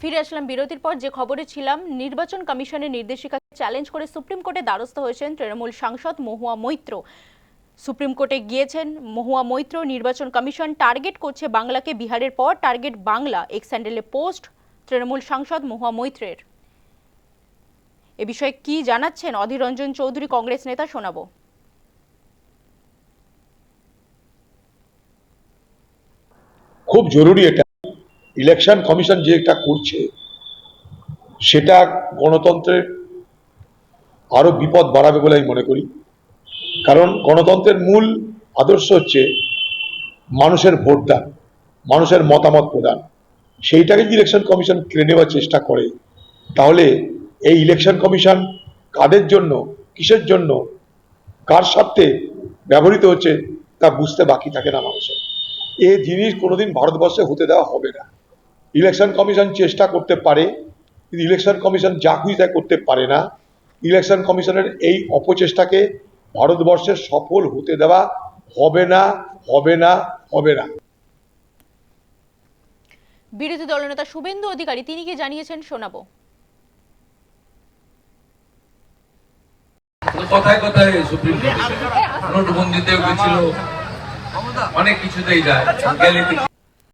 ফিরে আসলাম বিরতির পর, যে খবরে ছিলাম, নির্বাচন কমিশনের নির্দেশিকা চ্যালেঞ্জ করে সুপ্রিম কোর্টে দ্বারস্থ হয়েছেন তৃণমূল সাংসদ মহুয়া মৈত্র। সুপ্রিম কোর্টে গিয়েছেন মহুয়া মৈত্র, নির্বাচন কমিশন টার্গেট করছে বাংলাকে বিহারের পর, টার্গেট বাংলা এক্স স্যান্ডেলে পোস্ট, তৃণমূল সাংসদ মহুয়া মৈত্রের। এ বিষয়ে কি জানাচ্ছেন অধীর রঞ্জন চৌধুরী, কংগ্রেস নেতা, শোনাবো। খুব জরুরি এটা ইলেকশন কমিশন যে এটা করছে, সেটা গণতন্ত্রের আরও বিপদ বাড়াবে বলে আমি মনে করি। কারণ গণতন্ত্রের মূল আদর্শ হচ্ছে মানুষের ভোটদান, মানুষের মতামত প্রদান। সেইটাকে যদি ইলেকশন কমিশন কেড়ে নেওয়ার চেষ্টা করে, তাহলে এই ইলেকশন কমিশন কাদের জন্য, কিসের জন্য, কার স্বার্থে ব্যবহৃত হচ্ছে, তা বুঝতে বাকি থাকে না মানুষের। এ জিনিস কোনোদিন ভারতবর্ষে হতে দেওয়া হবে না। ইলেকশন কমিশন চেষ্টা করতে পারে কিন্তু ইলেকশন কমিশন যা খুশি তাই করতে পারে না। ইলেকশন কমিশনের এই অপচেষ্টাকে ভারতবর্ষের সফল হতে দেওয়া হবে না হবে না হবে না। বিরোধী দলনেতা শুভেন্দু অধিকারী তিনি কি জানিয়েছেন শোনাবো। কথায় কথায় সুপ্রিম কোর্টে নোটবন্দিতেও গেছিল। অনেক কিছুতেই যায়। গেলে